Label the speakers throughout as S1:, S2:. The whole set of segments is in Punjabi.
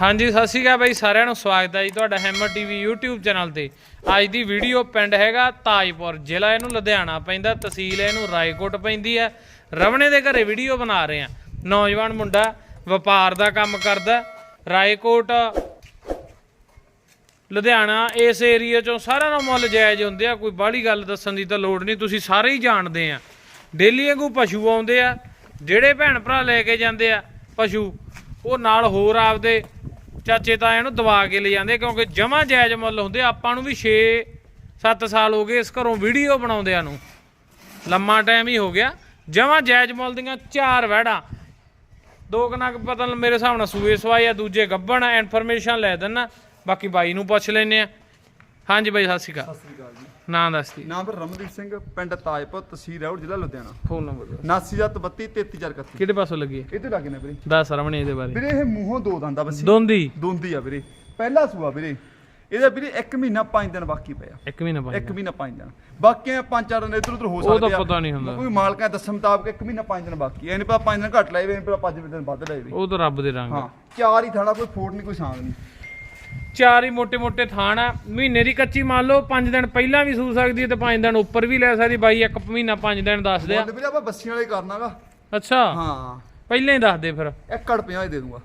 S1: ਹਾਂਜੀ, ਸਤਿ ਸ਼੍ਰੀ ਅਕਾਲ ਬਾਈ, ਸਾਰਿਆਂ ਨੂੰ ਸਵਾਗਤ ਹੈ ਜੀ ਤੁਹਾਡਾ ਹੈਮਰ ਟੀਵੀ YouTube ਚੈਨਲ ਤੇ। ਅੱਜ ਦੀ ਵੀਡੀਓ ਪਿੰਡ ਹੈਗਾ ਤਾਜਪੁਰ, ਜ਼ਿਲ੍ਹਾ ਇਹਨੂੰ ਲੁਧਿਆਣਾ ਪੈਂਦਾ, ਤਹਿਸੀਲ ਇਹਨੂੰ ਰਾਏਕੋਟ ਪੈਂਦੀ ਹੈ। ਰਵਣੇ ਦੇ ਘਰੇ ਵੀਡੀਓ ਬਣਾ ਰਹੇ ਆ ਨੌਜਵਾਨ ਮੁੰਡਾ ਵਪਾਰ ਦਾ ਕੰਮ ਕਰਦਾ, ਰਾਏਕੋਟ, ਲੁਧਿਆਣਾ, ਇਸ ਏਰੀਆ ਚੋਂ ਸਾਰਿਆਂ ਦਾ ਮੁੱਲ ਜਾਇਜ਼ ਹੁੰਦੇ ਆ, ਕੋਈ ਬਾਹਲੀ ਗੱਲ ਦੱਸਣ ਦੀ ਤਾਂ ਲੋੜ ਨਹੀਂ, ਤੁਸੀਂ ਸਾਰੇ ਹੀ ਜਾਣਦੇ ਆ। ਡੇਲੀ ਵਾਂਗੂ ਪਸ਼ੂ ਆਉਂਦੇ ਆ, ਜਿਹੜੇ ਭੈਣ ਭਰਾ ਲੈ ਕੇ ਜਾਂਦੇ ਆ, ਪਸ਼ੂ, ਉਹ ਨਾਲ ਹੋਰ ਆਪਦੇ ਚਾਚੇ ਤਾਇਆਂ ਨੂੰ ਦਵਾ ਕੇ ਲੈ ਜਾਂਦੇ ਕਿਉਂਕਿ ਜਮਾ ਜਾਇਜ਼ ਮੁੱਲ ਹੁੰਦੇ ਆਪਾਂ ਨੂੰ ਵੀ 6 7 ਸਾਲ ਹੋ ਗਏ ਇਸ ਘਰੋਂ ਵੀਡੀਓ ਬਣਾਉਂਦਿਆਂ ਨੂੰ। ਲੰਮਾ ਟਾਈਮ ਹੀ ਹੋ ਗਿਆ। ਜਮਾ ਜਾਇਜ਼ ਮੁੱਲ ਦੀਆਂ ਚਾਰ ਵਹਿੜਾਂ। ਦੋ ਕਨਾ ਪਤਾ ਮੇਰੇ ਹਿਸਾਬ ਨਾਲ ਸੂਏ ਸਵਾਏ ਆ ਦੂਜੇ ਗੱਬਣ ਇਨਫੋਰਮੇਸ਼ਨ ਲੈ ਦਿੰਨਾ। ਬਾਕੀ ਬਾਈ ਨੂੰ ਪੁੱਛ ਲੈਨੇ ਆ। ਹਾਂਜੀ ਬਾਈ ਸਤਿ ਸ਼੍ਰੀ ਅਕਾਲ।
S2: ਸਤਿ ਸ੍ਰੀ ਅਕਾਲ ਜੀ।
S1: ਨਾਂ ਦੱਸ ਦੀ
S2: ਨਾਮ ਰਮਨਦੀਪ ਸਿੰਘ ਪਿੰਡ ਤਾਜਪੁਰ ਤਹਿਸੀਲ ਰੌੜ ਜ਼ਿਲ੍ਹਾ ਲੁਧਿਆਣਾ।
S1: ਫੋਨ ਨੰਬਰ
S2: 7932 33431
S1: ਕਿਹੜੇ ਪਾਸੋਂ ਲੱਗੀ ਹੈ?
S2: ਇਹਦੇ ਲੱਗੇ ਨੇ ਵੀਰੇ।
S1: ਦੱਸ ਰਮਣੇ ਇਹਦੇ ਬਾਰੇ।
S2: ਵੀਰੇ ਇਹ ਮੂੰਹੋਂ ਦੋ ਦੰਦਾ ਬੱਸੀ।
S1: ਦੋਂਦੀ
S2: ਦੋਂਦੀ ਆ ਵੀਰੇ। ਪਹਿਲਾ ਸੂਆ ਵੀਰੇ। ਇਹਦਾ ਵੀਰੇ 1 ਮਹੀਨਾ 5 ਦਿਨ ਬਾਕੀ ਪਿਆ।
S1: ਇੱਕ ਮਹੀਨਾ ਬਾਈ
S2: 1 ਮਹੀਨਾ 5 ਦਿਨ। ਬਾਕੀ ਪੰਜ ਚਾਰ ਦਿਨ ਇੱਧਰ ਉੱਧਰ ਹੋ
S1: ਉਹ ਤਾਂ
S2: ਸਕਦੇ ਆ।
S1: ਪਤਾ ਨਹੀਂ ਹੁੰਦਾ।
S2: ਕੋਈ ਮਾਲਕਾਂ ਦੱਸਣ ਮੁਤਾਬਕ 1 ਮਹੀਨਾ 5 ਦਿਨ ਬਾਕੀ ਐ ਨਹੀਂ ਪਤਾ 5 ਦਿਨ ਘੱਟ ਲਾਏ ਵੇ ਨਹੀਂ ਪਤਾ 5 ਦਿਨ ਵੱਧ ਲਾਏ ਵੇ।
S1: ਉਹ ਤਾਂ ਰੱਬ ਦੇ ਰੰਗ ਆ।
S2: ਹਾਂ ਚਾਰ ਹੀ ਥਾਣਾ ਕੋਈ ਫੋਟ ਨਹੀਂ ਕੋਈ ਸਾਂਗ ਨਹੀਂ।
S1: ਚਾਰ ਹੀ ਮੋٹے-ਮੋٹے ਥਾਣ ਆ। ਮਹੀਨੇ ਦੀ ਕੱਚੀ ਮੰਨ ਲਓ 5 ਦਿਨ ਪਹਿਲਾਂ ਵੀ ਸੂ ਸਕਦੀ ਤੇ 5 ਦਿਨ ਉੱਪਰ ਵੀ ਲੈ ਸਕਦੀ ਬਾਈ ਇੱਕ ਮਹੀਨਾ 5 ਦਿਨ
S2: ਦੱਸਦੇ ਆ ਆਪਾਂ ਬੱਸੀਆਂ ਵਾਲੇ ਕਰਨਾਗਾ।
S1: ਅੱਛਾ।
S2: ਹਾਂ।
S1: ਪਹਿਲਾਂ ਹੀ ਦੱਸਦੇ ਫਿਰ।
S2: 1 ਦੇ ਦੂੰਗਾ।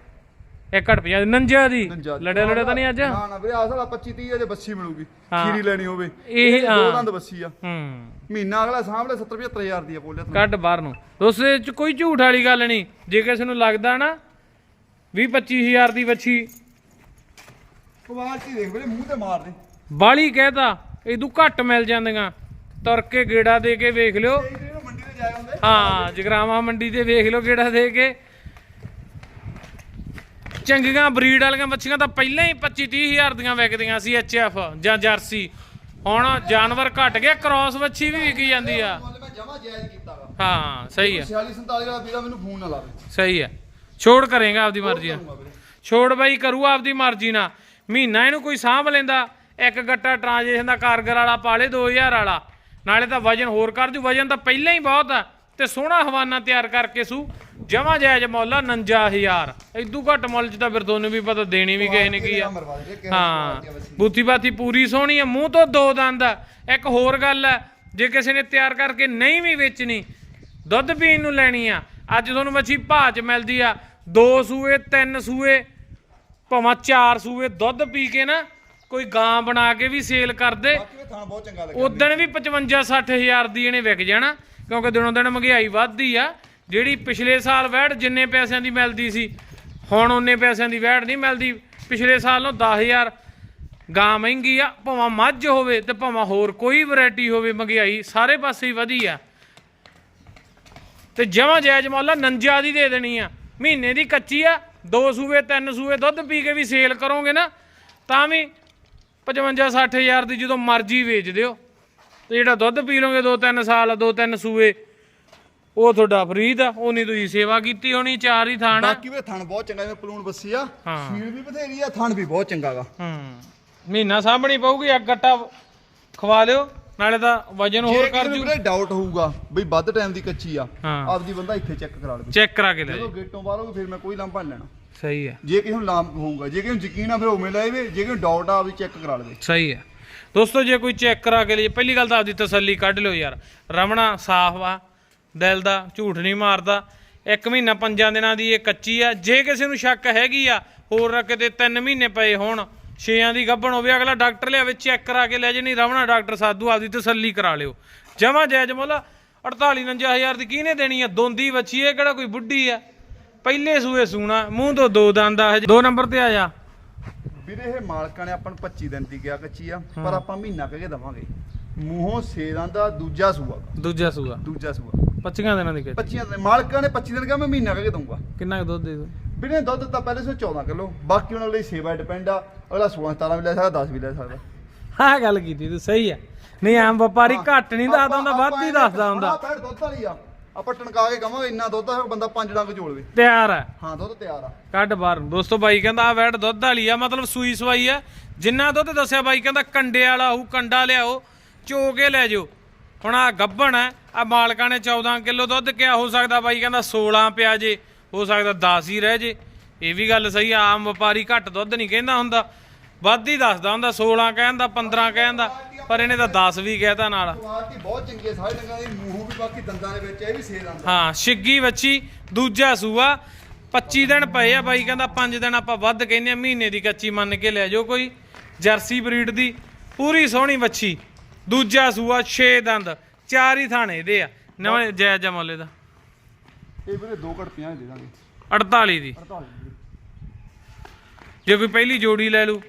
S1: 1 ਰੁਪਿਆ ਨੰਜਾ ਦੀ। ਲੜੇ ਲੜੇ ਤਾਂ ਨਹੀਂ ਅੱਜ?
S2: ਨਾ ਨਾ ਵੀਰੇ ਆਸਲਾ 25 30 ਜੇ ਬੱਸੀ ਮਿਲੂਗੀ। ਖੀਰੀ ਲੈਣੀ ਹੋਵੇ।
S1: ਇਹ
S2: ਦੋ ਦੰਦ ਬੱਸੀ ਆ।
S1: ਹੂੰ।
S2: ਮਹੀਨਾ ਅਗਲਾ ਸਾਹਮਣੇ 70 75000 ਦੀ ਆ ਬੋਲਿਆ
S1: ਕੱਢ ਬਾਹਰ ਨੂੰ। ਦੋਸਤੋ ਚ ਕੋਈ ਝੂਠ ਵਾਲੀ ਗੱਲ ਨਹੀਂ। ਜੇ ਕਿਸੇ ਨੂੰ ਲੱਗਦਾ ਨਾ 20 25000 ਦੀ ਬੱਚੀ
S2: ਕੁਆਲਿਟੀ ਦੇਖ ਵੀਰੇ ਮੂੰਹ ਤੇ ਮਾਰ ਦੇ।
S1: ਬਾਲੀ ਕਹਿਤਾ ਇਦੋਂ ਘੱਟ ਮਿਲ ਜਾਂਦੀਆਂ। ਤੁਰ ਕੇ ਗੇੜਾ ਦੇ ਕੇ ਵੇਖ ਲਿਓ।
S2: ਇਹ ਜਿਹੜੇ ਮੰਡੀ ਤੇ ਜਾਏ ਹੁੰਦੇ।
S1: ਹਾਂ ਜਗਰਾਵਾ ਮੰਡੀ ਤੇ ਵੇਖ ਲਿਓ ਗੇੜਾ ਦੇ ਕੇ। ਚੰਗੀਆਂ ਬਰੀਡ ਵਾਲੀਆਂ ਬੱਚੀਆਂ ਤਾਂ ਪਹਿਲਾਂ ਹੀ 25 30000 ਦੀਆਂ ਵਿਕਦੀਆਂ ਸੀ ਐਚਐਫ ਜਾਂ ਜਰਸੀ। ਹੁਣ ਜਾਨਵਰ ਘਟ ਗਿਆ ਕ੍ਰਾਸ ਵੱਛੀ ਵੀ ਵਿਕੀ ਜਾਂਦੀ ਆ।
S2: ਮੁੱਲ ਮੈਂ ਜਮਾ ਜਾਇਜ਼ ਕੀਤਾ ਵਾ।
S1: ਹਾਂ ਸਹੀ ਹੈ
S2: 46 47 ਵਾਲਾ ਵੀਰਾ ਮੈਨੂੰ ਫੋਨ ਨਾ ਲਾਵੇ
S1: ਸਹੀ ਹੈ ਛੋੜ ਕਰੇਗਾ ਆਪਦੀ ਮਰਜ਼ੀ ਨਾਲ। ਛੋੜ ਬਾਈ ਕਰੂ ਆਪਦੀ ਮਰਜ਼ੀ ਨਾਲ। ਮਹੀਨਾ ਇਹਨੂੰ ਕੋਈ ਸਾਂਭ ਲੈਂਦਾ ਇੱਕ ਗੱਟਾ ਟ੍ਰਾਂਜੈਕਸ਼ਨ ਦਾ ਕਾਰਗਰ ਵਾਲਾ ਪਾਲੇ 2000 ਵਾਲਾ। ਨਾਲੇ ਤਾਂ ਵਜਨ ਹੋਰ ਕਰ ਜੂ ਵਜਨ ਤਾਂ ਪਹਿਲਾਂ ਹੀ ਬਹੁਤ ਆ ਤੇ ਸੋਹਣਾ ਹਵਾਨਾ ਤਿਆਰ ਕਰਕੇ ਸੂ। ਜਮਾ ਜਾਇਜ਼ ਮੁੱਲ ਆ 59000 ਇਦੋਂ ਘੱਟ ਮੁੱਲ ਚ ਤਾਂ ਫਿਰ ਤੁਹਾਨੂੰ ਵੀ ਪਤਾ ਦੇਣੀ ਵੀ ਕਿਸੇ ਨੇ ਕੀ ਆ। ਹਾਂ ਬੂਥੀ ਬਾਥੀ ਪੂਰੀ ਸੋਹਣੀ ਆ ਮੂੰਹ ਤੋਂ ਦੋ ਦੰਦ ਆ। ਇੱਕ ਹੋਰ ਗੱਲ ਆ ਜੇ ਕਿਸੇ ਨੇ ਤਿਆਰ ਕਰਕੇ ਨਹੀਂ ਵੀ ਵੇਚਣੀ ਦੁੱਧ ਪੀਣ ਨੂੰ ਲੈਣੀ ਆ। ਅੱਜ ਤੁਹਾਨੂੰ ਮੱਛੀ ਭਾਅ ਚ ਮਿਲਦੀ ਆ ਦੋ ਸੂਏ ਤਿੰਨ ਸੂਏ ਭਾਵੇਂ ਚਾਰ ਸੂਏ ਦੁੱਧ ਪੀ ਕੇ ਨਾ ਕੋਈ ਗਾਂ ਬਣਾ ਕੇ ਵੀ ਸੇਲ ਕਰਦੇ
S2: ਬਾਕੀ ਇਹ ਥਾਂ ਬਹੁਤ ਚੰਗਾ ਲੱਗਿਆ
S1: ਉਦਣ ਵੀ 55 60 ਹਜ਼ਾਰ ਦੀ ਇਹਨੇ ਵਿਕ ਜਾਣਾ ਕਿਉਂਕਿ ਦਿਨੋਂ ਦਿਨ ਮਹਿੰਗਾਈ ਵੱਧਦੀ ਆ। ਜਿਹੜੀ ਪਿਛਲੇ ਸਾਲ ਵੈੜ ਜਿੰਨੇ ਪੈਸਿਆਂ ਦੀ ਮਿਲਦੀ ਸੀ ਹੁਣ ਉਹਨੇ ਪੈਸਿਆਂ ਦੀ ਵੈੜ ਨਹੀਂ ਮਿਲਦੀ। ਪਿਛਲੇ ਸਾਲ ਨੂੰ 10000 ਗਾਂ ਮਹਿੰਗੀ ਆ ਭਾਵੇਂ ਮੱਝ ਹੋਵੇ ਤੇ ਭਾਵੇਂ ਹੋਰ ਕੋਈ ਵੈਰਾਈਟੀ ਹੋਵੇ ਮਹਿੰਗਾਈ ਸਾਰੇ ਪਾਸੇ ਹੀ ਵਧੀ ਆ। ਤੇ ਜਮਾ ਜਾਇਜ਼ ਮੁੱਲ ਆ ਨੰਜਾ ਦੀ ਦੇ ਦੇਣੀ ਆ। ਮਹੀਨੇ ਦੀ ਕੱਚੀ ਆ ਦੋ ਸੂਏ ਤਿੰਨ ਸੂਏ ਦੁੱਧ ਪੀ ਕੇ ਵੀ ਸੇਲ ਕਰੋਗੇ ਨਾ ਤਾਂ ਵੀ 55 60000 ਦੀ ਜਦੋਂ ਮਰਜ਼ੀ ਵੇਚ ਦਿਓ। ਤੇ ਜਿਹੜਾ ਦੁੱਧ ਪੀ ਲੋਗੇ ਦੋ ਤਿੰਨ ਸਾਲ ਦੋ ਤਿੰਨ ਸੂਏ ਉਹ ਤੁਹਾਡਾ ਫਰੀਦ ਆ ਉਹ ਨਹੀਂ ਤੁਸੀਂ ਸੇਵਾ ਕੀਤੀ ਹੋਣੀ ਚਾਰ ਹੀ ਥਾਣ ਆ।
S2: ਬਾਕੀ ਵੀ ਥਣ ਬਹੁਤ ਚੰਗਾ ਜਿਵੇਂ ਪਲੂਣ ਬੱਸੀ ਆ।
S1: ਹਾਂ।
S2: ਸੀਲ ਵੀ ਬਥੇਰੀ ਆ ਥਣ ਵੀ ਬਹੁਤ ਚੰਗਾ ਗਾ।
S1: ਹੂੰ ਮਹੀਨਾ ਸਾਂਭਣੀ ਪਊਗੀ ਇੱਕ ਗੱਟਾ ਖਵਾ ਲਿਓ। ਨਾਲੇ ਤਾਂ ਵਜਨ ਹੋਰ ਕਰ
S2: ਕਿਸੇ
S1: ਜੂ।
S2: ਡਾਊਟ ਹੋਊਗਾ ਬਈ ਵੱਧ ਟਾਈਮ ਦੀ ਕੱਚੀ ਆ। ਆਪਦੀ ਬੰਦਾ ਇੱਥੇ ਚੈੱਕ ਕਰਾ ਲਵੇ।
S1: ਚੈੱਕ ਕਰਾ ਕੇ ਲੈ
S2: ਜਦੋਂ। ਗੇਟੋਂ ਬਾਹਰ ਹੋਊਗਾ ਫਿਰ ਮੈਂ ਕੋਈ ਲਾਂਭਾ ਨਹੀਂ ਲੈਣਾ।
S1: ਸਹੀ ਹੈ।
S2: ਜੇ ਕਿਸੇ ਨੂੰ ਲਾਂਭ ਹੋਊਗਾ ਜੇ ਕਿਸੇ ਨੂੰ ਯਕੀਨ ਆ ਫਿਰ ਉਵੇਂ ਲੈ ਵੇ। ਜੇ ਕਿਸੇ ਨੂੰ ਡਾਊਟ ਆ ਵੀ ਚੈੱਕ ਕਰਾ ਲਵੇ।
S1: ਸਹੀ ਹੈ। ਦੋਸਤੋ ਜੇ ਕੋਈ ਚੈੱਕ ਕਰਾ ਕੇ ਲਈ ਪਹਿਲੀ ਗੱਲ ਤਾਂ ਆਪਦੀ ਤਸੱਲੀ ਕੱਢ ਲਿਓ ਯਾਰ। ਰਮਣਾ ਸਾਫ਼ ਆ ਦਿਲ ਦਾ ਝੂਠ ਨਹੀਂ ਮਾਰਦਾ। ਇੱਕ ਮਹੀਨਾ ਪੰਜਾਂ ਦਿਨਾਂ ਦੀ ਇਹ ਕੱਚੀ ਆ। ਜੇ ਕਿਸੇ ਨੂੰ ਸ਼ੱਕ ਹੈਗੀ ਆ ਹੋਰ ਕਿਤੇ 3 ਮਹੀਨੇ ਪਏ ਹੋਣ ਛੇਆਂ ਦੀ ਗੱਭਣ ਹੋਵੇ ਅਗਲਾ ਡਾਕਟਰ ਲਿਆਵੇ ਚੈੱਕ ਕਰਾ ਕੇ ਲੈ ਜੇ ਨਹੀਂ ਰਮਣਾ ਡਾਕਟਰ ਸਾਧੂ ਆਪਦੀ ਤਸੱਲੀ ਕਰਾ ਲਿਓ। ਜਮਾ ਜਾਇਜ਼ ਮੁੱਲ 48 ਹਜ਼ਾਰ ਦੀ ਕਿਹਨੇ ਦੇਣੀ ਆ? ਦੋਂਦੀ ਬੱਚੀ ਇਹ ਕਿਹੜਾ ਕੋਈ ਬੁੱਢੀ ਆ? ਪਹਿਲੇ ਸੂਏ ਸੂਣਾ ਮੂੰਹ ਤੋਂ ਦੋ ਦੰਦ ਆ। ਦੋ ਨੰਬਰ ਤੇ ਆ ਜਾ।
S2: ਵੀਰੇ ਇਹ ਮਾਲਕਾਂ ਨੇ ਆਪਾਂ ਨੂੰ 25 ਦਿਨ ਦੀ ਗਿਆ ਕੱਚੀ ਆ ਪਰ ਆਪਾਂ ਮਹੀਨਾ ਕਹਿ ਕੇ ਦਵਾਂਗੇ। ਮੂੰਹੋਂ ਸੇਰਾਂ ਦਾ ਦੂਜਾ ਸੂਆ।
S1: ਦੂਜਾ ਸੂਆ।
S2: ਦੂਜਾ ਸੂਆ।
S1: 25 ਦਿਨਾਂ ਦੀ ਕਿ
S2: 25 ਦਿਨ ਮਾਲਕਾਂ ਨੇ 25 ਦਿਨ ਕਿਹਾ ਮੈਂ ਮਹੀਨਾ ਕਹਿ ਕੇ ਦਊਂਗਾ।
S1: ਕਿੰਨਾ ਕੁ ਦੁੱਧ ਦੇ ਦੋ
S2: ਵੀਰੇ ਦੁੱਧ ਤਾਂ ਪਹਿਲੇ ਸੋ 14 ਕਿਲੋ ਬਾਕੀ ਉਹਨਾਂ ਲਈ ਸੇਵਾ ਡਿਪੈਂਡ ਆ ਅਗਲਾ 16 17 ਵੀ ਲੈ ਸਕਦਾ 10 ਵੀ ਲੈ ਸਕਦਾ।
S1: ਹਾਂ ਗੱਲ ਕੀਤੀ ਤੂੰ ਸਹੀ ਆ। ਨਹੀਂ ਆਮ ਵਪਾਰੀ ਘੱਟ ਨਹੀਂ ਦੱਸਦਾ ਹੁੰਦਾ ਵੱਧ ਹੀ ਦੱਸਦਾ ਹੁੰਦਾ।
S2: ਪੈੜ ਦੁੱਧ ਵਾਲੀ ਆ। ਆਪਾਂ ਟਣਕਾ ਕੇ ਕਵਾਂਗੇ ਇੰਨਾ ਦੁੱਧ ਆ ਬੰਦਾ ਪੰਜ ਡੰਗ ਝੋਲਵੇ
S1: ਤਿਆਰ ਹੈ
S2: ਹਾਂ ਦੁੱਧ ਤਿਆਰ ਆ।
S1: ਕੱਢ ਬਾਹਰ ਨੂੰ। ਦੋਸਤੋ ਬਾਈ ਕਹਿੰਦਾ ਆ ਵੈਟ ਦੁੱਧ ਵਾਲੀ ਆ ਮਤਲਬ ਸੂਈ ਸਵਾਈ ਆ। ਜਿੰਨਾ ਦੁੱਧ ਦੱਸਿਆ ਬਾਈ ਕਹਿੰਦਾ ਕੰਡੇ ਵਾਲਾ ਹੋਊ ਕੰਡਾ ਲਿਆਓ ਚੋ ਕੇ ਲੈ ਜਾਓ। ਹੁਣ ਆ ਗੱਭਣ ਆ ਮਾਲਕਾਂ ਨੇ 14 ਕਿਲੋ ਦੁੱਧ ਕਿਹਾ ਹੋ ਸਕਦਾ ਬਾਈ ਕਹਿੰਦਾ 16 ਪਿਆ ਜੇ। ਹੋ ਸਕਦਾ 10 ਹੀ ਰਹਿ ਜੇ। ਇਹ ਵੀ ਗੱਲ ਸਹੀ ਆ ਆਮ ਵਪਾਰੀ ਘੱਟ ਦੁੱਧ ਨਹੀਂ ਕਹਿੰਦਾ ਹੁੰਦਾ। ਵੱਧ ਹੀ ਦੱਸਦਾ ਹੁੰਦਾ 16 ਕਹਿੰਦਾ 15 ਕਹਿੰਦਾ ਪਰ ਇਹਨੇ ਤਾਂ 10 ਵੀ ਕਹਿਤਾ ਨਾਲ।
S2: ਕੁਆਲਿਟੀ ਬਹੁਤ ਚੰਗੀ ਹੈ ਸਾਰੇ ਡੰਗਾਂ ਦੀ ਮੂੰਹੋਂ ਵੀ ਬਾਕੀ ਦੰਦਾਂ ਦੇ ਵਿੱਚ ਇਹ ਵੀ ਸੇਲ ਆਂਦਾ
S1: ਹਾਂ ਛਿੱਗੀ ਵੱਛੀ ਦੂਜਾ ਸੂਆ 25 ਦਿਨ ਪਏ ਆ ਬਾਈ ਕਹਿੰਦਾ 5 ਦਿਨ ਆਪਾਂ ਵੱਧ ਕਹਿੰਦੇ ਆ ਮਹੀਨੇ ਦੀ ਕੱਚੀ ਮੰਨ ਕੇ ਲੈ ਜਾਓ ਕੋਈ ਜਰਸੀ ਬਰੀਡ ਦੀ ਪੂਰੀ ਸੋਹਣੀ ਵੱਛੀ। ਦੂਜਾ ਸੂਆ 6 ਦੰਦ ਚਾਰ ਹੀ ਥਾਣੇ ਇਹਦੇ ਆ। ਨਵੇਂ ਜਾਇਜ਼ ਮੁੱਲ ਦਾ।
S2: ਇਹ ਵੀਰੇ 2 ਘਟ 50 ਦੇ ਦਾਂਗੇ।
S1: 48 ਦੀ।
S2: 48
S1: ਜੇ ਕੋਈ ਪਹਿਲੀ ਜੋੜੀ ਲੈ ਲੂ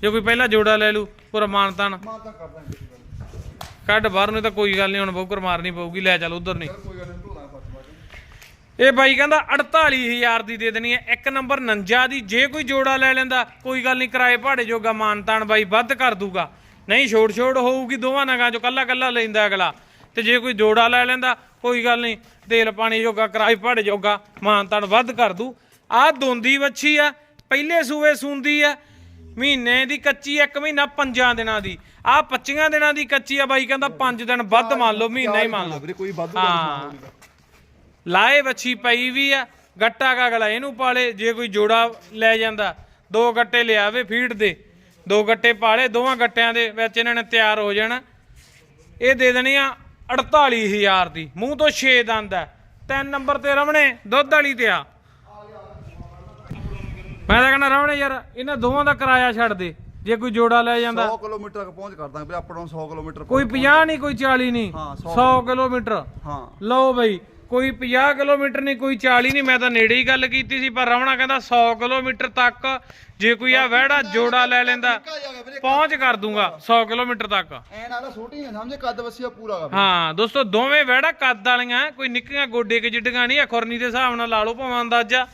S1: ਜੇ ਕੋਈ ਪਹਿਲਾ ਜੋੜਾ ਲੈ ਲੂ ਪੂਰਾ ਮਾਨਤਾਨ
S2: ਕਰ ਦਾਂਗੇ।
S1: ਕੱਢ ਬਾਹਰ ਨੂੰ ਤਾਂ ਕੋਈ ਗੱਲ ਨਹੀਂ ਹੁਣ ਬੌਕਰ ਮਾਰਨੀ ਪਊਗੀ ਲੈ ਚੱਲ ਉਧਰ ਨਹੀਂ। ਇਹ ਬਾਈ ਕਹਿੰਦਾ 48000 ਦੀ ਦੇ ਦੇਣੀ ਹੈ ਇੱਕ ਨੰਬਰ 49 ਦੀ ਜੇ ਕੋਈ ਜੋੜਾ ਲੈ ਲੈਂਦਾ ਕੋਈ ਗੱਲ ਨਹੀਂ ਕਿਰਾਏ ਭਾੜੇ ਜੋਗਾ ਮਾਨਤਾਨ ਬਾਈ ਵੱਧ ਕਰ ਦੂਗਾ। ਨਹੀਂ ਛੋੜ ਛੋੜ ਹੋਊਗੀ ਦੋਵਾਂ ਨਗਾਂ ਚੋਂ ਕੱਲਾ ਕੱਲਾ ਲੈਂਦਾ ਅਗਲਾ। ਤੇ ਜੇ ਕੋਈ ਜੋੜਾ ਲੈ ਲੈਂਦਾ ਕੋਈ ਗੱਲ ਨਹੀਂ ਤੇਲ ਪਾਣੀ ਜੋਗਾ ਕਿਰਾਏ ਭਾੜੇ ਜੋਗਾ ਮਾਨਤਾਨ ਵੱਧ ਕਰ ਦੂ। ਆਹ ਦੋਂਦੀ ਵੱਛੀ ਆ ਪਹਿਲੇ ਸੂਏ ਸੂੰਦੀ ਆ ਮਹੀਨੇ ਦੀ ਕੱਚੀ ਇੱਕ ਮਹੀਨਾ ਪੰਜਾਂ ਦਿਨਾਂ ਦੀ। ਆਹ 25 ਦਿਨਾਂ ਦੀ ਕੱਚੀ ਆ ਬਾਈ ਕਹਿੰਦਾ 5 ਦਿਨ ਵੱਧ ਮੰਨ ਲਓ ਮਹੀਨਾ ਹੀ ਮੰਨ ਲਓ।
S2: ਵੀਰੇ ਕੋਈ ਵਾਧੂ
S1: ਹਾਂ। ਲਾਏ ਵੱਛੀ ਪਈ ਵੀ ਆ ਗੱਟਾ ਕਗਲਾ ਇਹਨੂੰ ਪਾਲੇ ਜੇ ਕੋਈ ਜੋੜਾ ਲੈ ਜਾਂਦਾ ਦੋ ਗੱਟੇ ਲਿਆਵੇ ਫੀਡ ਦੇ। ਦੋ ਗੱਟੇ ਪਾਲੇ ਦੋਵਾਂ ਗੱਟਿਆਂ ਦੇ ਵਿੱਚ ਇਹਨਾਂ ਨੇ ਤਿਆਰ ਹੋ ਜਾਣਾ। ਇਹ ਦੇ ਦੇਣੀ ਆ 48000 ਦੀ। ਮੂੰਹ ਤੋਂ 6 ਦੰਦ ਹੈ। ਤਿੰਨ ਨੰਬਰ ਤੇ ਰਵਣੇ ਦੁੱਧ ਵਾਲੀ ਤੇ ਆ। ਮੈਂ ਤਾਂ ਕਹਿੰਦਾ ਰਵਣੇ ਯਾਰ ਇਹਨਾਂ ਦੋਵਾਂ ਦਾ ਕਿਰਾਇਆ ਛੱਡ ਦੇ। ਜੇ ਕੋਈ ਜੋੜਾ ਲੈ ਜਾਂਦਾ।
S2: 100 ਕਿਲੋਮੀਟਰ ਤੱਕ ਪਹੁੰਚ ਕਰ ਦਾਂਗੇ ਵੀਰੇ ਅਪ ਡਾਊਨ 100 ਕਿਲੋਮੀਟਰ
S1: ਕੋਈ 50 ਨਹੀਂ ਕੋਈ 40 ਨਹੀਂ।
S2: ਹਾਂ,
S1: 100 ਕਿਲੋਮੀਟਰ।
S2: ਹਾਂ।
S1: ਲਓ ਬਈ ਕੋਈ 50 ਕਿਲੋਮੀਟਰ ਨਹੀਂ ਕੋਈ 40 ਨਹੀਂ ਮੈਂ ਤਾਂ ਨੇੜੇ ਹੀ ਗੱਲ ਕੀਤੀ ਸੀ ਪਰ ਰਵਣਾ ਕਹਿੰਦਾ 100 ਕਿਲੋਮੀਟਰ ਤੱਕ ਜੇ ਕੋਈ ਆ ਵਹਿੜਾ ਜੋੜਾ ਲੈ ਲੈਂਦਾ ਪਹੁੰਚ ਕਰ ਦੂੰਗਾ 100 ਕਿਲੋਮੀਟਰ ਤੱਕ।
S2: ਐ ਨਾਲ ਛੋਟੀ ਨੇ ਸਮਝੇ ਕੱਦ ਵਸੀਆ ਪੂਰਾ ਗਾ
S1: ਹਾਂ ਦੋਸਤੋ ਦੋਵੇਂ ਵਹਿੜਾ ਕੱਦ ਵਾਲੀਆਂ ਕੋਈ ਨਿੱਕੀਆਂ ਗੋਡੇ ਕੇ ਜਿੱਡੀਆਂ ਨਹੀਂ ਆ ਖੁਰਨੀ ਦੇ ਹਿਸਾਬ ਨਾਲ ਲਾ ਲਓ ਭਾਵੇਂ ਅੰਦਾਜ਼ਾ।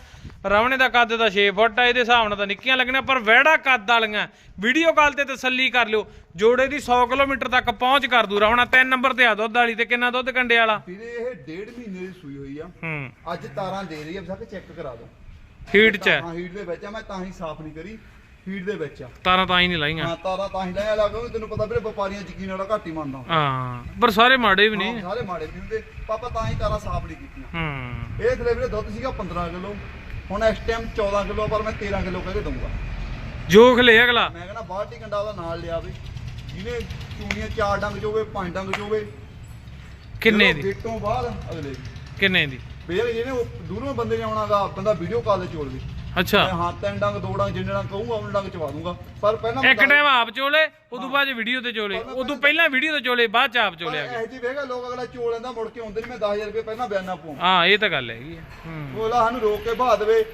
S1: ਰਵਣੇ ਦਾ ਕੱਦ ਤਾਂ 6 ਫੁੱਟ ਆ ਇਹਦੇ ਹਿਸਾਬ ਨਾਲ ਤਾਂ ਨਿੱਕੀਆਂ ਲੱਗਣੀਆਂ ਪਰ ਵਹਿੜਾ ਕੱਦ ਵਾਲੀਆਂ। ਵੀਡੀਓ ਕਾਲ ਤੇ ਤਸੱਲੀ ਕਰ ਲਿਓ। ਜੋੜੇ ਦੀ 100 ਕਿਲੋਮੀਟਰ ਤੱਕ ਪਹੁੰਚ ਕਰ ਦੂ। ਰਵਣਾ ਤਿੰਨ ਨੰਬਰ ਤੇ ਆ ਦੁੱਧ ਵਾਲੀ ਤੇ ਕਿੰਨਾ ਦੁੱਧ ਕੰਡੇ ਵਾਲਾ?
S2: ਵੀਰੇ ਇਹ ਡੇਢ ਮਹੀਨੇ ਦੀ ਸੂਈ ਹੋਈ ਆ।
S1: ਹੂੰ।
S2: ਅੱਜ ਤਾਰਾਂ ਦੇ ਰਹੀ ਆ ਬਸਾ ਚੈੱਕ ਕਰਾ ਦੋ।
S1: ਹੀਟ ਚ ਹੈ।
S2: ਹਾਂ ਹੀਟ ਦੇ ਵਿੱਚ ਆ ਮੈਂ ਤਾਂ ਹੀ ਸਾਫ਼ ਨਹੀਂ ਕਰੀ। ਹੀਟ ਦੇ ਵਿੱਚ ਆ।
S1: ਤਾਰਾਂ ਤਾਂ ਹੀ ਨਹੀਂ ਲਾਈਆਂ।
S2: ਹਾਂ ਤਾਰਾਂ ਤਾਂ ਹੀ ਲੈ ਲਾ ਕਿਉਂਕਿ ਤੈਨੂੰ ਪਤਾ ਵੀਰੇ ਵਪਾਰੀਆਂ ਯਕੀਨ ਵਾਲਾ ਘੱਟ ਹੀ ਮੰਨਦਾ।
S1: ਹਾਂ ਪਰ ਸਾਰੇ ਮਾੜੇ ਵੀ
S2: ਹਾਂ,
S1: ਨਹੀਂ
S2: ਸਾਰੇ ਮਾੜੇ ਵੀ ਹੁੰਦੇ ਪਾਪਾ ਤਾਂ ਹੀ ਤਾਰਾਂ ਸਾਫ਼ ਨਹੀਂ ਕੀਤੀਆਂ।
S1: ਹੂੰ।
S2: ਇਹ ਥਲੇ ਵੀਰੇ ਦੁੱਧ ਸੀਗਾ 15 ਕਿਲੋ। ਹੁਣ ਇਸ ਟਾਈਮ 14 ਕਿਲੋ ਪਰ ਮੈਂ 13 ਕਿਲੋ ਕਹਿ ਕੇ ਦਊਂਗਾ।
S1: ਜੋਖ ਲੈ ਅਗਲਾ।
S2: ਮੈਂ ਕਹਿੰਦਾ ਬਾਲਟੀ ਕੰਡਾ ਉਹਦਾ ਨਾਲ ਲਿਆ ਵੀ। ਜਿਹਨੇ ਚੂਣੀਆਂ ਚਾਰ ਡੰਗ ਚੋਵੇ ਪੰਜ ਡੰਗ ਚੋਵੇ
S1: ਕਿੰਨੇ ਦੀ?
S2: ਗੇਟੋਂ ਬਾਅਦ ਅਗਲੇ।
S1: ਕਿੰਨੇ ਦੀ?
S2: ਬੇਰ ਜਿਹਨੇ ਉਹ ਦੂਰੋਂ ਬੰਦੇ ਨੇ ਆਉਣਾਗਾ ਬੰਦਾ ਵੀਡੀਓ ਕਾਲ ਤੇ ਚੋਲ ਵੀ।
S1: ਅੱਛਾ।
S2: ਮੈਂ ਹਾਂ ਤਿੰਨ ਡੰਗ ਦੋ ਡੰਗ ਜਿੰਨੇ ਡੰਗ ਕਹੂੰਗਾ ਉਹਨਾਂ ਡੰਗ ਚਵਾ ਦੂੰਗਾ। ਪਰ ਪਹਿਲਾਂ
S1: ਇੱਕ ਟਾਈਮ ਆਪ ਚੋਲੇ ਉਦੋਂ ਬਾਅਦ ਵੀਡੀਓ ਤੇ ਚੋਲੇ। ਉਦੋਂ ਪਹਿਲਾਂ ਵੀਡੀਓ ਤੇ ਚੋਲੇ ਬਾਅਦ ਚ ਆਪ ਚੋਲਿਆ ਗਿਆ
S2: ਇਹ ਜੀ ਵੇਗਾ ਲੋਕ ਅਗਲਾ ਚੋਲ ਲੈਂਦਾ ਮੁੜ ਕੇ ਆਉਂਦੇ ਨਹੀਂ ਮੈਂ 10000 ਰੁਪਏ ਪਹਿਲਾਂ ਬਿਆਨਾ ਪਾਉਂ
S1: ਹਾਂ ਇਹ ਤਾਂ ਗੱਲ ਹੈਗੀ ਆ। ਹੂੰ।
S2: ਉਹ ਲਾ ਸਾਨੂੰ ਰੋਕ ਕੇ ਬਹਾ ਦੇਵੇ।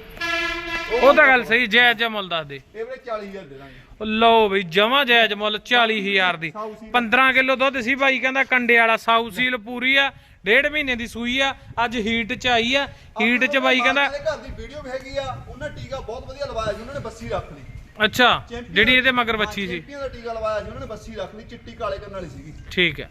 S1: ਉਹ ਤਾਂ ਗੱਲ ਸਹੀ ਜਾਇਜ਼ ਜਿਹਾ ਮੁੱਲ ਦੱਸ ਦੇ।
S2: ਇਹ ਵੀਰੇ 40000 ਦੇ ਦਾਂਗੇ।
S1: ਉਹ ਲਓ ਬਈ ਜਮਾ ਜਾਇਜ਼ ਮੁੱਲ 40000 ਦੀ। 15 ਕਿਲੋ ਦੁੱਧ ਸੀ ਭਾਈ ਕਹਿੰਦਾ ਕੰਡੇ ਵਾਲਾ ਸਾਊ ਸੀਲ ਪੂਰੀ ਆ। ਡੇਢ ਮਹੀਨੇ ਦੀ ਸੂਈ ਆ ਅੱਜ ਹੀਟ ਚ ਆਈ ਆ ਹੀਟ ਚ ਬਾਈ ਕਹਿੰਦਾ
S2: ਆਪਣੇ ਘਰ ਦੀ ਵੀਡੀਓ ਵੀ ਹੈਗੀ ਆ ਉਹਨਾਂ ਟੀਕਾ ਬਹੁਤ ਵਧੀਆ ਲਵਾਇਆ ਸੀ ਉਹਨਾਂ ਨੇ ਬੱਸੀ ਰੱਖ ਲਈ।
S1: ਅੱਛਾ ਜਿਹੜੀ ਇਹਦੇ ਮਗਰ ਬੱਚੀ ਸੀ।
S2: ਚੈਂਪੀਅਨ ਦਾ ਟੀਕਾ ਲਵਾਇਆ ਸੀ ਉਹਨਾਂ ਨੇ ਬੱਸੀ ਰੱਖ ਲਈ ਚਿੱਟੀ ਕਾਲੇ ਕਰਨ ਵਾਲੀ ਸੀਗੀ।
S1: ਠੀਕ ਹੈ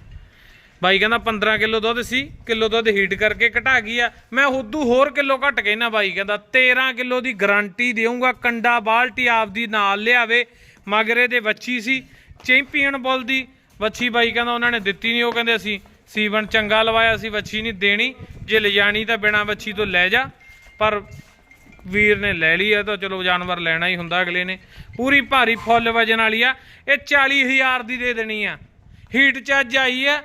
S1: ਬਾਈ ਕਹਿੰਦਾ 15 ਕਿਲੋ ਦੁੱਧ ਸੀ ਕਿਲੋ ਦੁੱਧ ਹੀਟ ਕਰਕੇ ਘਟਾ ਗਈ ਆ। ਮੈਂ ਉਦੋਂ ਹੋਰ ਕਿਲੋ ਘਟ ਕਹਿਣਾ ਬਾਈ ਕਹਿੰਦਾ 13 ਕਿਲੋ ਦੀ ਗਾਰੰਟੀ ਦੇਊਂਗਾ ਕੰਡਾ ਬਾਲਟੀ ਆਪਦੀ ਨਾਲ ਲਿਆਵੇ। ਮਗਰੇ ਦੇ ਵੱਛੀ ਸੀ ਚੈਂਪੀਅਨ ਬੁੱਲ ਦੀ ਵੱਛੀ ਬਾਈ ਕਹਿੰਦਾ ਉਹਨਾਂ ਨੇ ਦਿੱਤੀ ਨਹੀਂ ਉਹ ਕਹਿੰਦੇ ਅਸੀਂ ਸੀਵਨ ਚੰਗਾ ਲਵਾਇਆ ਸੀ, ਵੱਛੀ ਨਹੀਂ ਦੇਣੀ। ਜੇ ਲਿਜਾਣੀ ਤਾਂ ਬਿਨਾ ਵੱਛੀ ਤੋਂ ਲੈ ਜਾ, ਪਰ ਵੀਰ ਨੇ ਲੈ ਲਈ ਆ ਤਾਂ ਚਲੋ ਜਾਨਵਰ ਲੈਣਾ ਹੀ ਹੁੰਦਾ ਅਗਲੇ ਨੇ। ਪੂਰੀ ਭਾਰੀ ਫੁੱਲ ਵਜਨ ਵਾਲੀ ਆ, ਇਹ 40000 ਦੀ ਦੇ ਦੇਣੀ ਆ। ਹੀਟ ਚ ਅੱਜ ਆਈ ਆ,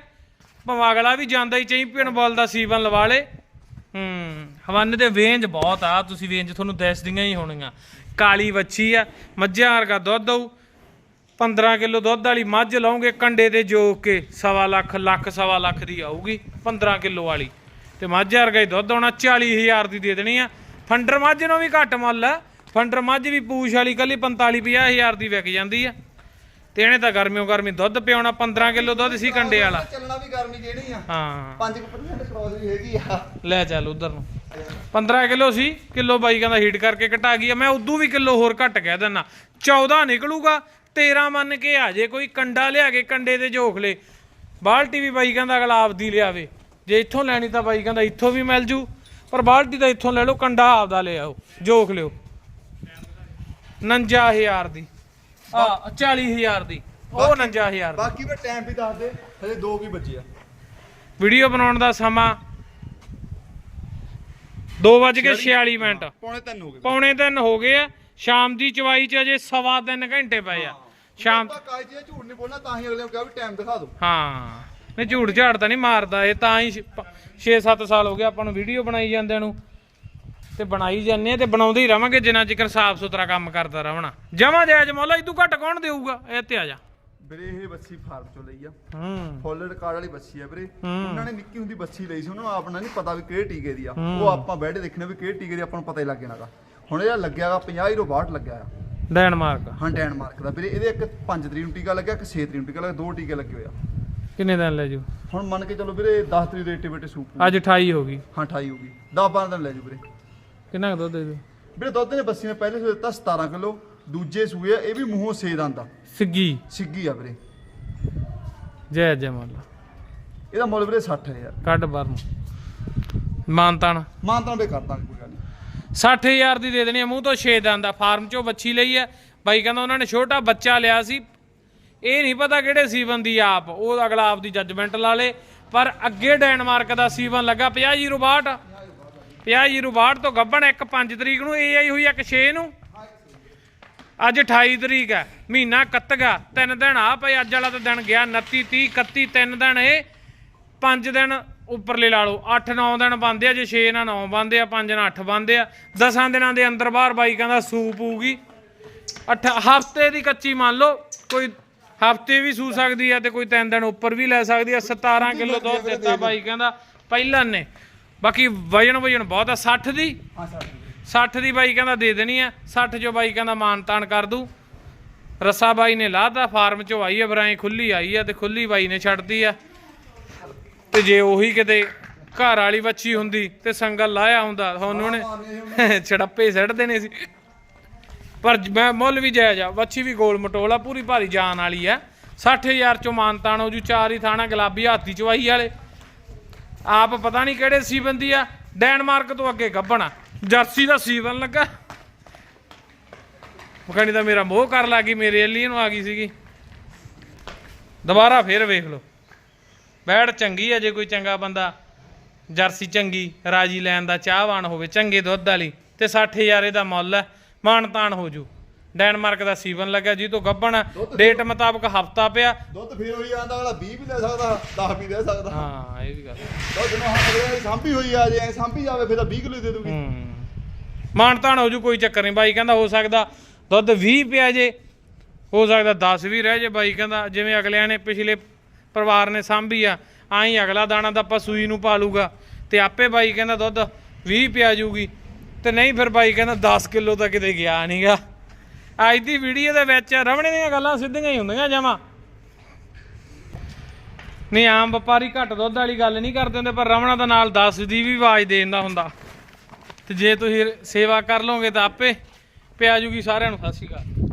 S1: ਭਾਵੇਂ ਵੀ ਜਾਂਦਾ ਹੀ ਚੈਂਪੀਅਨ ਬਾਲ ਦਾ ਸੀਵਨ ਲਵਾ ਲੇ। ਹੂੰ, ਹਵਾਨੇ ਦੇ ਵੇਂਜ ਬਹੁਤ ਆ, ਤੁਸੀਂ ਵੇਂਜ ਤੁਹਾਨੂੰ ਦੱਸਦੀਆਂ ਹੀ ਹੋਣੀਆਂ। ਕਾਲੀ ਵੱਛੀ ਆ, ਮੱਝਾਂ ਵਰਗਾ ਦੁੱਧ ਦਊ 15 ਕਿਲੋ ਦੁੱਧ ਵਾਲੀ ਮੱਝ ਲਾਉਂਗੇ ਕੰਡੇ ਤੇ ਜੋਕ ਕੇ ਸਵਾ ਲੱਖ ਲੱਖ ਸਵਾ ਲੱਖ ਦੀ ਆਊਗੀ 15 ਕਿਲੋ ਵਾਲੀ। ਤੇ ਮੱਝ ਵਰਗਾ ਹੀ ਦੁੱਧ ਆਉਣਾ 40000 ਦੀ ਦੇ ਦੇਣੀ ਆ। ਫੰਡਰ ਮੱਝ ਨੂੰ ਵੀ ਘੱਟ ਮੁੱਲ ਆ। ਫੰਡਰ ਮੱਝ ਵੀ ਪੂਛ ਵਾਲੀ ਕੱਲੀ 45 50000 ਦੀ ਵਿਕ ਜਾਂਦੀ ਆ। ਤੇ ਇਹਨੇ ਤਾਂ ਗਰਮੀਓ ਗਰਮੀ ਦੁੱਧ ਪਿਆਉਣਾ 15 ਕਿਲੋ ਦੁੱਧ ਸੀ ਕੰਡੇ ਵਾਲਾ।
S2: ਚੱਲਣਾ ਵੀ ਗਰਮੀ ਜਿਹੜੀ ਆ।
S1: ਹਾਂ।
S2: 5% ਕ੍ਰੋਸ ਵੀ ਹੈਗੀ ਆ।
S1: ਲੈ ਚੱਲ ਉਧਰ ਨੂੰ। 15 ਕਿਲੋ ਸੀ ਕਿਲੋ ਬਾਈ ਕਹਿੰਦਾ ਹੀਟ ਕਰਕੇ ਘਟਾ ਗਈ ਆ। ਮੈਂ ਉਦੋਂ ਵੀ ਕਿਲੋ ਹੋਰ ਘਟ ਕਹਿ ਦਿੰਨਾ 14 ਨਿਕਲੂਗਾ 13 ਮੰਨ ਕੇ ਆ ਜੇ ਕੋਈ ਕੰਡਾ ਲਿਆ ਕੇ ਕੰਡੇ ਤੇ ਝੋਖ ਲੇ ਬਾਲਟੀ ਵੀ ਬਾਈ ਕਹਿੰਦਾ ਅਗਲਾ ਆਪਦੀ ਲਿਆਵੇ। ਜੇ ਇੱਥੋਂ ਲੈਣੀ ਤਾਂ ਬਾਈ ਕਹਿੰਦਾ ਇੱਥੋਂ ਵੀ ਮਿਲ ਜੂ ਪਰ ਬਾਲਟੀ ਤਾਂ ਇੱਥੋਂ ਲੈ ਲਓ ਕੰਡਾ ਆਪਦਾ ਲੈ ਆਓ ਝੋਖ ਲਿਓ। 59000 ਦੀ। ਆ 40000 ਦੀ। ਉਹ 59000 ਦੀ।
S2: ਬਾਕੀ ਵੀ ਟਾਈਮ ਵੀ ਦੱਸ ਦੇ ਹਜੇ ਦੋ ਕੀ ਬੱਚੇ ਆ
S1: ਵੀਡੀਓ ਬਣਾਉਣ ਦਾ ਸਮਾਂ 2:46 ਮਿੰਟ।
S2: ਪੌਣੇ 3 ਹੋ ਗਏ।
S1: ਪੌਣੇ 3 ਹੋ ਗਏ ਆ ਸ਼ਾਮ ਦੀ ਚਵਾਈ ਚ ਅਜੇ ਸਵਾ 3 ਘੰਟੇ ਪਏ ਆ। ਸ਼ਾਮ
S2: ਆਪਾਂ ਕਾਜ ਝੂਠ ਨਹੀਂ ਬੋਲਣਾ ਤਾਂ ਹੀ ਅਗਲੇ ਨੂੰ ਕਿਹਾ ਵੀ ਟਾਈਮ ਦਿਖਾ ਦਿਓ।
S1: ਹਾਂ। ਨਹੀਂ ਝੂਠ ਝਾੜ ਤਾਂ ਨਹੀਂ ਮਾਰਦਾ ਇਹ ਤਾਂ ਹੀ 6-7 ਸਾਲ ਹੋ ਗਏ ਆਪਾਂ ਨੂੰ ਵੀਡੀਓ ਬਣਾਈ ਜਾਂਦਿਆਂ ਨੂੰ। ਤੇ ਬਣਾਈ ਜਾਂਦੇ ਆ ਤੇ ਬਣਾਉਂਦੇ ਹੀ ਰਵਾਂਗੇ ਜਿੰਨਾ ਚਿਰ ਸਾਫ਼ ਸੁਥਰਾ ਕੰਮ ਕਰਦਾ ਰਵਣਾ। ਜਮਾ ਜਾਇਜ਼ ਮੁੱਲ ਇਦੋਂ ਘੱਟ ਕੌਣ ਦੇਊਗਾ? ਇਹ ਤੇ ਆ ਜਾ।
S2: ਵੀਰੇ ਇਹ ਬੱਚੀ ਫਾਰਮ ਚੋਂ ਲਈ ਆ।
S1: ਹੂੰ।
S2: ਫੁੱਲ ਰਿਕਾਰਡ ਵਾਲੀ ਬੱਚੀ ਆ ਵੀਰੇ। ਉਹਨਾਂ ਨੇ ਨਿੱਕੀ ਹੁੰਦੀ ਬੱਚੀ ਲਈ ਸੀ ਉਹਨਾਂ ਨੂੰ ਆਪਣਾ ਨਹੀਂ ਪਤਾ ਵੀ ਕਿਹੜੇ ਟੀਕੇ ਦੀ ਆ। ਉਹ ਆਪਾਂ ਬੈਠੇ ਦੇਖਣੇ ਵੀ ਕਿਹੜੇ ਟੀਕੇ ਦੀ ਆਪਾਂ ਨੂੰ ਪਤਾ ਹੀ ਲੱਗ ਜਾਣਾਗਾ ਹੁਣ ਇਹਦਾ ਲੱਗਿਆਗਾ 50 ਯੂਰੋ 62 ਲੱਗਿਆ ਆ।
S1: ਡੈਨਮਾਰਕ
S2: ਹਾਂ ਡੈਨਮਾਰਕ ਦਾ। ਵੀਰੇ ਇਹਦੇ ਇੱਕ 5 ਤਰੀਕ ਨੂੰ ਟੀਕਾ ਲੱਗਿਆ ਇੱਕ 6 ਤਰੀਕ ਨੂੰ ਟੀਕਾ ਲੱਗਿਆ ਦੋ ਟੀਕੇ ਲੱਗੇ ਹੋਏ ਆ।
S1: ਕਿੰਨੇ ਦਿਨ ਲੈ ਜੂ
S2: ਹੁਣ ਮੰਨ ਕੇ ਚਲੋ ਵੀਰੇ 10 ਤਰੀਕ ਦੇ ਐਕਟੀਵੇਟ ਸੂਪ
S1: ਅੱਜ 28 ਹੋ ਗਈ।
S2: ਹਾਂ 28 ਹੋ ਗਈ। 10 12 ਦਿਨ ਲੈ ਜੂ ਵੀਰੇ।
S1: ਕਿੰਨਾ ਕੁ ਦੁੱਧ ਦੇ ਦੂ
S2: ਵੀਰੇ ਦੁੱਧ ਨੇ ਬੱਸੀ ਨੇ ਪਹਿਲੇ ਸੂਏ ਦਿੱਤਾ 17 ਕਿਲੋ ਦੂਜੇ ਸੂਏ ਆ, ਇਹ ਵੀ ਮੂੰਹੋਂ ਸੇਦ ਆਂਦਾ
S1: ਸਿੱਗੀ।
S2: ਸਿੱਗੀ ਆ ਵੀਰੇ।
S1: ਜੈ ਜੈ ਮੁੱਲ।
S2: ਇਹਦਾ ਮੁੱਲ ਵੀਰੇ 60000
S1: ਕੱਢ ਬਾਹਰ। ਨੂੰ ਮਾਨਤਾਨ
S2: ਮਾਨਤਾਂ ਦੇ ਕਰ ਦਾਂਗੇ।
S1: 60000 ਦੀ ਦੇ ਦੇਣੀ ਹੈ ਮੂੰਹ ਤੋਂ 6 ਦੰਦ ਦਾ ਫਾਰਮ ਚੋਂ ਬੱਚੀ ਲਈ ਹੈ ਬਾਈ ਕਹਿੰਦਾ ਉਹਨਾਂ ਨੇ ਛੋਟਾ ਬੱਚਾ ਲਿਆ ਸੀ। ਇਹ ਨਹੀਂ ਪਤਾ ਕਿਹੜੇ ਸੀਵਨ ਦੀ ਆਪ, ਉਹ ਅਗਲਾ ਆਪ ਦੀ ਜੱਜਮੈਂਟ ਲਾ ਲੇ। ਪਰ ਅੱਗੇ ਡੈਨਮਾਰਕ ਦਾ ਸੀਵਨ ਲੱਗਾ 50 ਜੀਰੋ 62 50 62 ਤੋਂ ਗੱਬਣ ਇੱਕ 5 ਤਰੀਕ ਨੂੰ, ਇਹ ਆਈ ਹੋਈ ਆ ਇੱਕ 6 ਨੂੰ। ਅੱਜ 28 ਤਰੀਕ ਹੈ ਮਹੀਨਾ ਕੱਤਗਾ, ਤਿੰਨ ਦਿਨ ਆ ਪਏ, ਅੱਜ ਵਾਲਾ ਤਾਂ ਦਿਨ ਗਿਆ 29 30 31 ਤਿੰਨ ਦਿਨ ਇਹ, ਪੰਜ ਦਿਨ ਉੱਪਰਲੇ ਲਾ ਲਓ 8 9 ਦਿਨ ਬੰਦੇ ਆ ਜੇ 6 ਨਾਲ 9 ਬੰਦੇ ਆ 5 ਨਾਲ 8 ਬੰਦੇ ਆ 10 ਦਿਨਾਂ ਦੇ ਅੰਦਰ ਬਾਹਰ ਬਾਈ ਕਹਿੰਦਾ ਸੂਪ ਹੋਊਗੀ ਅੱਠ ਹਫ਼ਤੇ ਦੀ ਕੱਚੀ ਮੰਨ ਲਓ ਕੋਈ ਹਫ਼ਤੇ ਵੀ ਸੂ ਸਕਦੀ ਆ ਤੇ ਕੋਈ ਤਿੰਨ ਦਿਨ ਉੱਪਰ ਵੀ ਲੈ ਸਕਦੀ ਆ 17 ਕਿਲੋ ਦੁੱਧ ਦਿੱਤਾ ਬਾਈ ਕਹਿੰਦਾ ਪਹਿਲਾਂ ਨੇ। ਬਾਕੀ ਵਜਨ ਵਜਨ ਬਹੁਤ ਆ 60 ਦੀ?
S2: ਹਾਂ ਸਰ
S1: 60 ਦੀ ਬਾਈ ਕਹਿੰਦਾ ਦੇ ਦੇਣੀ ਆ 60 ਚੋਂ ਬਾਈ ਕਹਿੰਦਾ ਮਾਨ ਤਾਨ ਕਰ ਦੂ ਰੱਸਾ ਬਾਈ ਨੇ ਲਾਤਾ ਫਾਰਮ ਚੋਂ ਆਈ ਆ ਬਰਾਈ ਖੁੱਲੀ ਆਈ ਆ ਤੇ ਖੁੱਲੀ ਬਾਈ ਨੇ ਛੱਡਤੀ ਆ। ਤੇ ਜੇ ਉਹੀ ਕਿਤੇ ਘਰ ਵਾਲੀ ਵੱਛੀ ਹੁੰਦੀ ਤੇ ਸੰਗਲ ਲਾਇਆ ਹੁੰਦਾ ਤੁਹਾਨੂੰ ਨੇ ਛੜੱਪੇ ਸੱਟ ਦੇਣੇ ਸੀ। ਪਰ ਮੈਂ ਮੁੱਲ ਵੀ ਜਾਇਜ਼ ਆ ਬੱਚੀ ਵੀ ਗੋਲ ਮਟੋਲਾ ਪੂਰੀ ਭਾਰੀ ਜਾਨ ਵਾਲੀ ਆ। 60000 ਚੋਂ ਮਾਨਤਾਨ ਹੋ ਜੂ, ਚਾਰ ਹੀ ਥਾਣਾ, ਗੁਲਾਬੀ ਹਾਥੀ ਚਵਾਈ ਵਾਲੇ। ਆਪ ਪਤਾ ਨਹੀਂ ਕਿਹੜੇ ਸੀਵਨ ਦੀ ਆ, ਡੈਨਮਾਰਕ ਤੋਂ ਅੱਗੇ ਗੱਭਣਾ ਜਰਸੀ ਦਾ ਸੀਵਨ ਲੱਗਾ। ਮਖਾਣੀ ਤਾਂ ਮੇਰਾ ਮੋਹ ਕਰ ਲੱਗੀ, ਮੇਰੇ ਏਲੀਅਨ ਨੂੰ ਆ ਗਈ ਸੀਗੀ। ਦੁਬਾਰਾ ਫੇਰ ਵੇਖ ਲਓ। ਬੈੜ ਚੰਗੀ ਆ ਜੇ ਕੋਈ ਚੰਗਾ ਬੰਦਾ ਜਰਸੀ ਚੰਗੀ ਰਾਜੀ ਲੈਣ ਦਾ ਚਾਹਵਾਨ ਹੋਵੇ ਚੰਗੇ ਦੁੱਧ ਵਾਲੀ ਤੇ 60000 ਇਹਦਾ ਮੁੱਲ ਹੈ ਮਾਣ ਤਾਣ ਹੋ ਜੂ। ਡੈਨਮਾਰਕ ਦਾ ਸੀਵਨ ਲੱਗਿਆ ਜੀ ਤੋਂ ਗੱਬਣ ਡੇਟ ਮੁਤਾਬਕ ਹਫਤਾ ਪਿਆ।
S2: ਦੁੱਧ ਫੇਰ ਹੋਈ ਜਾਂਦਾ ਅਗਲਾ 20 ਵੀ ਲੈ ਸਕਦਾ 10 ਵੀ ਲੈ ਸਕਦਾ।
S1: ਹਾਂ ਇਹ ਵੀ ਗੱਲ
S2: ਦੁੱਧ ਨੂੰ ਹਾਂ ਅਗਲੇ ਦੀ ਸਾਂਭੀ ਹੋਈ ਆ ਜੇ ਐ ਸਾਂਭੀ ਜਾਵੇ ਫਿਰ ਤਾਂ 20 ਕਿਲੋ ਦੇ ਦੂਗੀ।
S1: ਮਾਣ ਤਾਣ ਹੋ ਜੂ ਕੋਈ ਚੱਕਰ ਨਹੀਂ। ਬਾਈ ਕਹਿੰਦਾ ਹੋ ਸਕਦਾ ਦੁੱਧ 20 ਪਿਆ ਜੇ ਹੋ ਸਕਦਾ 10 ਵੀ ਰਹਿ ਜੇ। ਬਾਈ ਕਹਿੰਦਾ ਜਿਵੇਂ ਅਗਲਿਆਂ ਨੇ ਪਿਛਲੇ ਪਰਿਵਾਰ ਨੇ ਸਾਂਭੀ ਆ ਆਈ ਅਗਲਾ ਦਾਣਾ ਤਾਂ ਆਪਾਂ ਸੂਈ ਨੂੰ ਪਾ ਲੂਗਾ ਤੇ ਆਪੇ ਬਾਈ ਕਹਿੰਦਾ ਦੁੱਧ 20 ਪਿਆ ਜੂਗੀ ਤੇ ਨਹੀਂ ਫਿਰ ਬਾਈ ਕਹਿੰਦਾ 10 ਕਿਲੋ ਤਾਂ ਕਿਤੇ ਗਿਆ ਨਹੀਂਗਾ ਅੱਜ ਦੀ ਵੀਡੀਓ ਦੇ ਵਿੱਚ ਰਵਣੇ ਦੀਆਂ ਗੱਲਾਂ ਸਿੱਧੀਆਂ ਹੀ ਹੁੰਦੀਆਂ ਜਮਾ। ਨਹੀਂ, ਆਮ ਵਪਾਰੀ ਘੱਟ ਦੁੱਧ ਵਾਲੀ ਗੱਲ ਨਹੀਂ ਕਰਦੇ ਹੁੰਦੇ, ਪਰ ਰਵਣਾ ਦਾ ਨਾਲ 10 ਦੀ ਵੀ ਆਵਾਜ਼ ਦੇ ਦਿੰਦਾ ਹੁੰਦਾ। ਤੇ ਜੇ ਤੁਸੀਂ ਸੇਵਾ ਕਰ ਲਓਗੇ ਤਾਂ ਆਪੇ ਪਿਆ ਜੂਗੀ ਸਾਰਿਆਂ ਨੂੰ, ਸਤਿ ਸ਼੍ਰੀ ਅਕਾਲ।